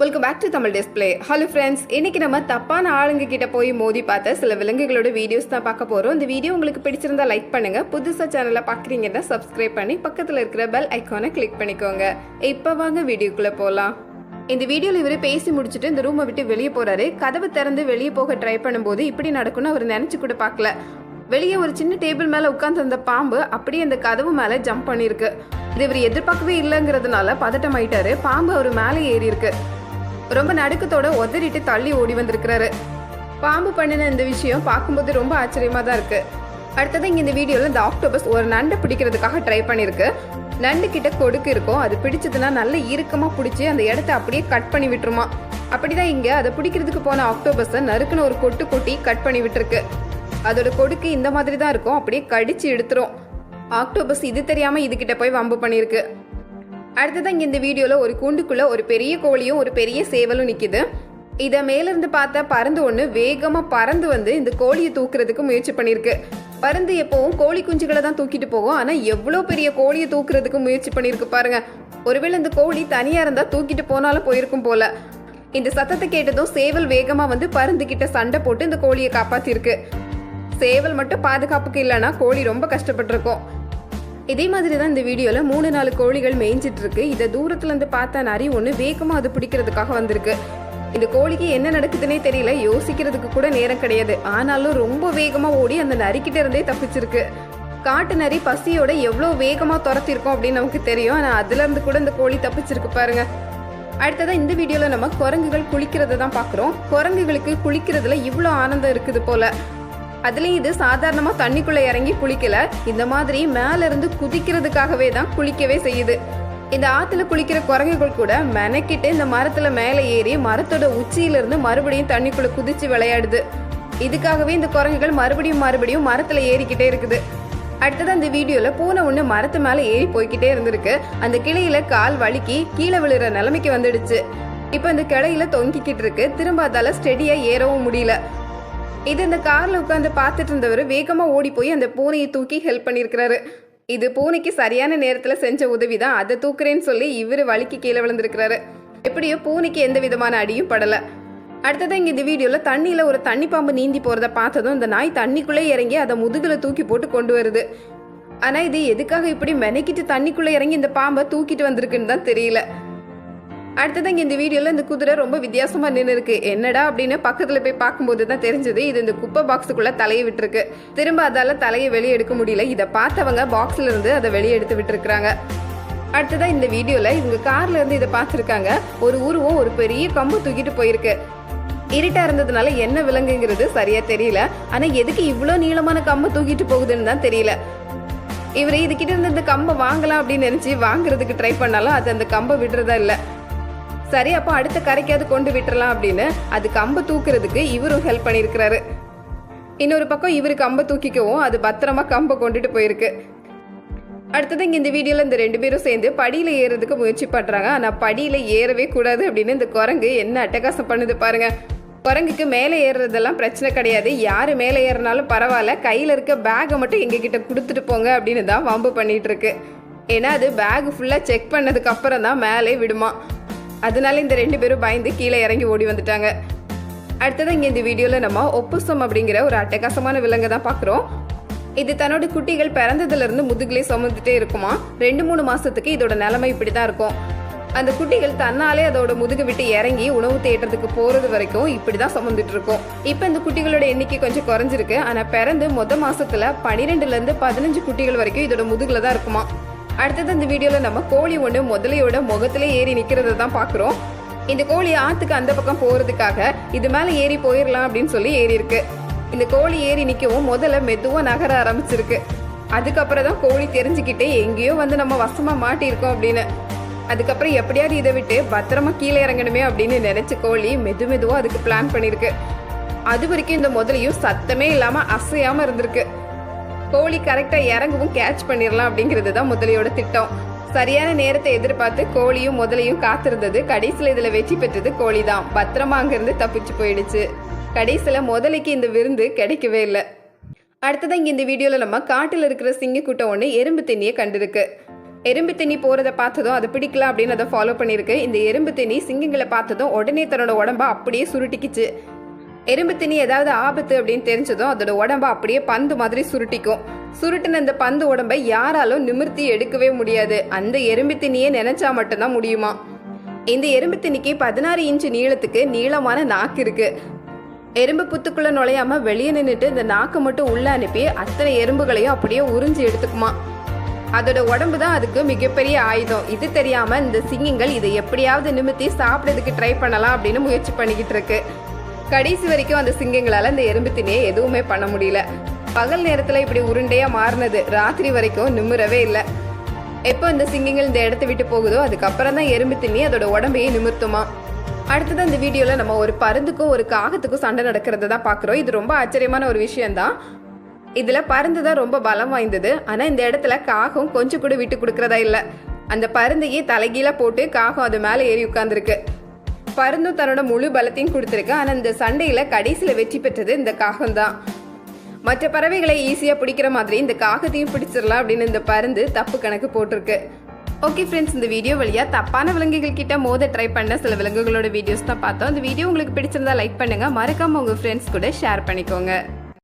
Welcome back to Tamil display hello friends இன்னைக்கு நம்ம தப்பான ஆளுங்க கிட்ட போய் மோதி பார்த்த சில விலங்குகளோட வீடியோஸ் தான் பார்க்க போறோம். இந்த வீடியோ உங்களுக்கு பிடிச்சிருந்தா லைக் பண்ணுங்க. புதுசா சேனலை பார்க்குறீங்கன்னா சப்ஸ்கிரைப் பண்ணி பக்கத்துல இருக்கிற பெல் ஐக்கானை கிளிக் பண்ணிக்கோங்க. இப்போ வாங்க வீடியோக்குள்ள போலாம். இந்த வீடியோல இவர் பேசி முடிச்சுட்டு இந்த ரூமை விட்டு வெளியே போறாரு. கதவு திறந்து வெளியே போக ட்ரை பண்ணும்போது இப்படி நடக்கும்னு அவர் நினைச்சு கூட பார்க்கல. வெளியே ஒரு சின்ன டேபிள் மேல உட்கார்ந்து அந்த பாம்பு அப்படியே அந்த கதவு மேல ஜம்ப் பண்ணிருக்கு. இது இவர் எதிர்பார்க்கவே இல்லைங்கிறதுனால பதட்டம் ஆயிட்டாரு பாம்பு அவர் மேலே ஏறி இருக்கு ரொம்ப நடுக்கத்தோட உதறிட்டு தள்ளி ஓடி வந்திருக்கிறாரு. பாம்பு பண்ணின இந்த விஷயம் பார்க்கும்போது ரொம்ப ஆச்சரியமா தான் இருக்கு. அடுத்தது இங்க இந்த வீடியோல இந்த ஆக்டோபஸ் ஒரு நண்டை பிடிக்கிறதுக்காக ட்ரை பண்ணிருக்கு. நண்டு கிட்ட கொடுக்கு இருக்கும். அது பிடிச்சதுன்னா நல்ல இறுக்கமா பிடிச்சி அந்த இடத்த அப்படியே கட் பண்ணி விட்டுருமா. அப்படிதான் இங்க அதை பிடிக்கிறதுக்கு போன ஆக்டோபஸை நறுக்குன்னு ஒரு கொட்டு கொட்டி கட் பண்ணி விட்டுருக்கு. அதோட கொடுக்கு இந்த மாதிரி தான் இருக்கும். அப்படியே கடிச்சு எடுத்துரும் ஆக்டோபஸ் இது தெரியாம இதுகிட்ட போய் வம்பு பண்ணிருக்கு. அடுத்ததான் இங்கே இந்த வீடியோல ஒரு கூண்டுக்குள்ள ஒரு பெரிய கோழியும் ஒரு பெரிய சேவலும் நிக்குது. இத மேலிருந்து பார்த்தா பறந்து ஒண்ணு வேகமா பறந்து வந்து இந்த கோழியை தூக்குறதுக்கு முயற்சி பண்ணிருக்கு. பருந்து எப்பவும் கோழி குஞ்சுகளை தான் தூக்கிட்டு போகும். ஆனா எவ்வளவு பெரிய கோழியை தூக்குறதுக்கு முயற்சி பண்ணிருக்கு பாருங்க. ஒருவேளை இந்த கோழி தனியா இருந்தா தூக்கிட்டு போனாலும் போயிருக்கும் போல. இந்த சத்தத்தை கேட்டதும் சேவல் வேகமா வந்து பருந்து கிட்ட சண்டை போட்டு இந்த கோழியை காப்பாத்திருக்கு. சேவல் மட்டும் பாதுகாப்புக்கு இல்லைன்னா கோழி ரொம்ப கஷ்டப்பட்டிருக்கும். இதே மாதிரி தான் இந்த வீடியோவில் மூணு நாலு கோழிகள் மேய்ஞ்சிட்டு இருக்கு இதை தூரத்துல இருந்து நரி ஒன்று வேகமாக அது பிடிக்கிறதுக்காக வந்திருக்கு. இந்த கோழிக்கு என்ன நடக்குதுன்னே தெரியல. யோசிக்கிறதுக்கு கூட நேரம் கிடையாது. ஆனாலும் ரொம்ப வேகமாக ஓடி அந்த நரிக்கிட்ட இருந்தே தப்பிச்சிருக்கு. காட்டு நரி பசியோட எவ்வளோ வேகமாக துரத்திருக்கோம் அப்படின்னு நமக்கு தெரியும். ஆனால் அதுல இருந்து கூட இந்த கோழி தப்பிச்சிருக்கு பாருங்க. அடுத்ததா இந்த வீடியோல நம்ம குரங்குகள் குளிக்கிறத தான் பார்க்குறோம் குரங்குகளுக்கு குளிக்கிறதுல இவ்வளோ ஆனந்தம் இருக்குது போல. அதுலயும் இது சாதாரணமா தண்ணிக்குள்ள இறங்கி குளிக்கல. இந்த மாதிரி மேல இருந்து குதிக்கிறதுக்காகவே தான் குளிக்கவே செய்யுது. இந்த ஆத்துல குளிக்கிற குரங்குகள் கூட மெனக்கிட்டு இந்த மரத்துல மேலே ஏறி மரத்தோட உச்சியிலிருந்து மறுபடியும் தண்ணிக்குள்ள குதிச்சு விளையாடுது. இதுக்காகவே இந்த குரங்குகள் மறுபடியும் மறுபடியும் மரத்துல ஏறிக்கிட்டே இருக்குது. அடுத்தது அந்த வீடியோல பூனை ஒண்ணு மரத்து மேல ஏறி போய்கிட்டே இருந்திருக்கு. அந்த கிளையில கால் வழுக்கி கீழே விழுற நிலைமைக்கு வந்துடுச்சு. இப்ப இந்த கிளையில தொங்கிக்கிட்டு இருக்கு. திரும்ப அதால ஸ்டெடியா ஏறவும் முடியல. இது இந்த கார்ல உட்காந்து பார்த்துட்டு இருந்தவர் வேகமா ஓடி போய் அந்த பூனையை தூக்கி ஹெல்ப் பண்ணியிருக்கிறாரு. இது பூனைக்கு சரியான நேரத்துல செஞ்ச உதவி தான் அதை தூக்குறேன்னு சொல்லி இவரு வலிக்கு கீழே விழுந்திருக்கிறாரு. எப்படியோ பூனைக்கு எந்த விதமான அடியும் படல. அடுத்தது இங்க இந்த வீடியோல தண்ணியில ஒரு தண்ணி பாம்பு நீந்தி போறத பார்த்ததும் இந்த நாய் தண்ணிக்குள்ளே இறங்கி அதை முதுகுல தூக்கி போட்டு கொண்டு வருது. ஆனா இது எதுக்காக இப்படி மெனக்கிட்டு தண்ணிக்குள்ள இறங்கி இந்த பாம்பை தூக்கிட்டு வந்திருக்குன்னு தான் தெரியல. அடுத்தது இங்கே இந்த வீடியோவில் இந்த குதிரை ரொம்ப வித்தியாசமாக நின்று இருக்கு என்னடா அப்படின்னு பக்கத்தில் போய் பார்க்கும்போது தான் தெரிஞ்சது இது இந்த குப்பை பாக்ஸுக்குள்ள தலையை விட்டுருக்கு. திரும்ப அதால் தலையை வெளியே எடுக்க முடியல. இதை பார்த்தவங்க பாக்ஸில் இருந்து அதை வெளியே எடுத்து விட்டுருக்குறாங்க. அடுத்ததான் இந்த வீடியோவில் இவங்க கார்ல இருந்து இதை பார்த்துருக்காங்க. ஒரு உருவம் ஒரு பெரிய கம்பு தூக்கிட்டு போயிருக்கு. இருட்டா இருந்ததுனால என்ன விலங்குங்கிறது சரியா தெரியல. ஆனா எதுக்கு இவ்வளோ நீளமான கம்பை தூக்கிட்டு போகுதுன்னு தான் தெரியல. இவர் இதுகிட்ட இருந்து இந்த கம்பை வாங்கலாம் அப்படின்னு நினைச்சு வாங்குறதுக்கு ட்ரை பண்ணாலும் அது அந்த கம்பை விடுறதா இல்லை. சரி அப்போ அடுத்த கரைக்காவது கொண்டு விட்டுறலாம் அப்படின்னு அது கம்பை தூக்குறதுக்கு இவரும் ஹெல்ப் பண்ணியிருக்கிறாரு. இன்னொரு பக்கம் இவரு கம்பை தூக்கிக்கவும் அது பத்திரமா கம்பை கொண்டுட்டு போயிருக்கு. அடுத்தது இங்கே இந்த வீடியோவில் இந்த ரெண்டு பேரும் சேர்ந்து படியில் ஏறுறதுக்கு முயற்சி பண்ணுறாங்க ஆனால் படியில் ஏறவே கூடாது அப்படின்னு இந்த குரங்கு என்ன அட்டகாசம் பண்ணுது பாருங்க. குரங்குக்கு மேலே ஏறுறதெல்லாம் பிரச்சனை கிடையாது. யார் மேலே ஏறினாலும் பரவாயில்ல. கையில் இருக்க பேகை மட்டும் எங்க கிட்ட கொடுத்துட்டு போங்க அப்படின்னு தான் வம்பு பண்ணிட்டு இருக்கு. ஏன்னா அது பேக் ஃபுல்லாக செக் பண்ணதுக்கு அப்புறம் தான் மேலே விடுமா. அதனால இந்த ரெண்டு பேரும் பயந்து கீழே இறங்கி ஓடி வந்துட்டாங்க. அடுத்ததான் இங்கே இந்த வீடியோவில் நம்ம ஒப்புசம் அப்படிங்கிற ஒரு அட்டகாசமான விலங்கை தான் பார்க்குறோம் இது தன்னோட குட்டிகள் பிறந்ததுலேருந்து முதுகிலே சுமந்துட்டே இருக்குமா? ரெண்டு மூணு மாதத்துக்கு இதோட நிலைமை இப்படி தான் இருக்கும். அந்த குட்டிகள் தன்னாலே அதோட முதுகு விட்டு இறங்கி உணவு தேடுறதுக்கு போறது வரைக்கும் இப்படிதான் சுமந்துட்டு இருக்கும். இப்போ இந்த குட்டிகளோட எண்ணிக்கை கொஞ்சம் குறைஞ்சிருக்கு. ஆனா பிறந்து மொத மாசத்துல பனிரெண்டுல இருந்து பதினஞ்சு குட்டிகள் வரைக்கும் இதோட முதுகுல தான் இருக்குமா? அடுத்தது இந்த வீடியோவில் நம்ம கோழி ஒன்று முதலையோட முகத்துல ஏறி நிற்கிறத தான் பார்க்குறோம். இந்த கோழி ஆற்றுக்கு அந்த பக்கம் போகிறதுக்காக இது மேலே ஏறி போயிடலாம் அப்படின்னு சொல்லி ஏறி இருக்கு இந்த கோழி ஏறி நிற்கவும் முதல்ல மெதுவாக நகர ஆரம்பிச்சிருக்கு. அதுக்கப்புறம் தான் கோழி தெரிஞ்சுக்கிட்டே எங்கேயோ வந்து நம்ம வசமாக மாட்டியிருக்கோம் அப்படின்னு. அதுக்கப்புறம் எப்படியாவது இதை விட்டு பத்திரமா கீழே இறங்கணுமே அப்படின்னு நினைச்ச கோழி மெது மெதுவாக அதுக்கு பிளான் பண்ணியிருக்கு. அது வரைக்கும் இந்த முதலையும் சத்தமே இல்லாமல் அசையாமல் இருந்திருக்கு. கோழி கரெக்டாக இறங்கவும் கேட்ச் பண்ணிடலாம் அப்படிங்கிறது தான் முதலையோட திட்டம். சரியான நேரத்தை எதிர்பார்த்து கோழியும் முதலையும் காத்திருந்தது. கடைசியில் இதில் வெற்றி பெற்றது கோழி தான் பத்திரமா அங்கேருந்து தப்பிச்சு போயிடுச்சு. கடைசியில் முதலைக்கு இந்த விருந்து கிடைக்கவே இல்லை. அடுத்ததான் இங்கே இந்த வீடியோவில் நம்ம காட்டில் இருக்கிற சிங்க கூட்டம் ஒன்று எறும்பு திண்ணியை கண்டிருக்கு. எறும்பு தண்ணி போகிறத பார்த்ததும் அதை பிடிக்கல அப்படின்னு அதை ஃபாலோ பண்ணியிருக்கு. இந்த எறும்பு தண்ணி சிங்கங்களை பார்த்ததும் உடனே தன்னோட உடம்ப அப்படியே சுருட்டிக்குச்சு. எறும்பு தண்ணி ஏதாவது ஆபத்து அப்படின்னு தெரிஞ்சதும் அதோட உடம்ப அப்படியே பந்து மாதிரி சுருட்டிக்கும். சுருட்டின அந்த பந்து உடம்பை யாராலும் நிமிர்த்தி எடுக்கவே முடியாது. அந்த எறும்பு தண்ணியே நினைச்சா மட்டும்தான் முடியுமா? இந்த எறும்பு தண்ணிக்கு பதினாறு இன்ச்சு நீளத்துக்கு நீளமான நாக்கு இருக்கு. எறும்பு புத்துக்குள்ள நுழையாம வெளியே நின்றுட்டு இந்த நாக்கை மட்டும் உள்ள அனுப்பி அத்தனை எறும்புகளையும் அப்படியே உறிஞ்சி எடுத்துக்குமா? அதோட உடம்பு தான் அதுக்கு மிகப்பெரிய ஆயுதம். இது தெரியாம இந்த சிங்கங்கள் இதை எப்படியாவது நிமித்தி சாப்பிடறதுக்கு ட்ரை பண்ணலாம் அப்படின்னு முயற்சி பண்ணிக்கிட்டு இருக்கு. கடைசி வரைக்கும் அந்த சிங்கங்களால அந்த எறும்பு திணியை எதுவுமே பண்ண முடியல. பகல் நேரத்துல இப்படி உருண்டையா மாறினது ராத்திரி வரைக்கும் நிம்மறவே இல்லை. எப்போ இந்த சிங்கங்கள் இந்த இடத்த விட்டு போகுதோ அதுக்கப்புறம் தான் எறும்பு திண்ணி அதோட உடம்பையே நிமிர்த்துமா. அடுத்தது அந்த வீடியோல நம்ம ஒரு பருந்துக்கும் ஒரு காகத்துக்கும் சண்டை நடக்கிறத தான் பார்க்குறோம் இது ரொம்ப ஆச்சரியமான ஒரு விஷயம்தான் இதுல பருந்து தான் ரொம்ப பலம் வாய்ந்தது. ஆனா இந்த இடத்துல காகம் கொஞ்சம் கூட விட்டு கொடுக்கறதா இல்ல. அந்த பருந்தையே தலைகீழ போட்டு காகம் அது மேல ஏறி உட்கார்ந்துருக்கு. பருந்தும் தன்னோட முழு பலத்தையும் கொடுத்துருக்கு. ஆனா இந்த சண்டையில கடைசியில வெற்றி பெற்றது இந்த காகம் தான். மற்ற பறவைகளை ஈஸியா பிடிக்கிற மாதிரி இந்த காகத்தையும் பிடிச்சிடலாம் அப்படின்னு இந்த பருந்து தப்பு கணக்கு போட்டிருக்கு. ஓகே ஃப்ரெண்ட்ஸ் இந்த வீடியோ வழியாக தப்பான விலங்குகள் கிட்ட மோத ட்ரை பண்ண சில விலங்குகளோட வீடியோஸ் தான் பார்த்தோம். இந்த வீடியோ உங்களுக்கு பிடிச்சிருந்தா லைக் பண்ணுங்க. மறக்காம உங்க ஃப்ரெண்ட்ஸ் கூட ஷேர் பண்ணிக்கோங்க.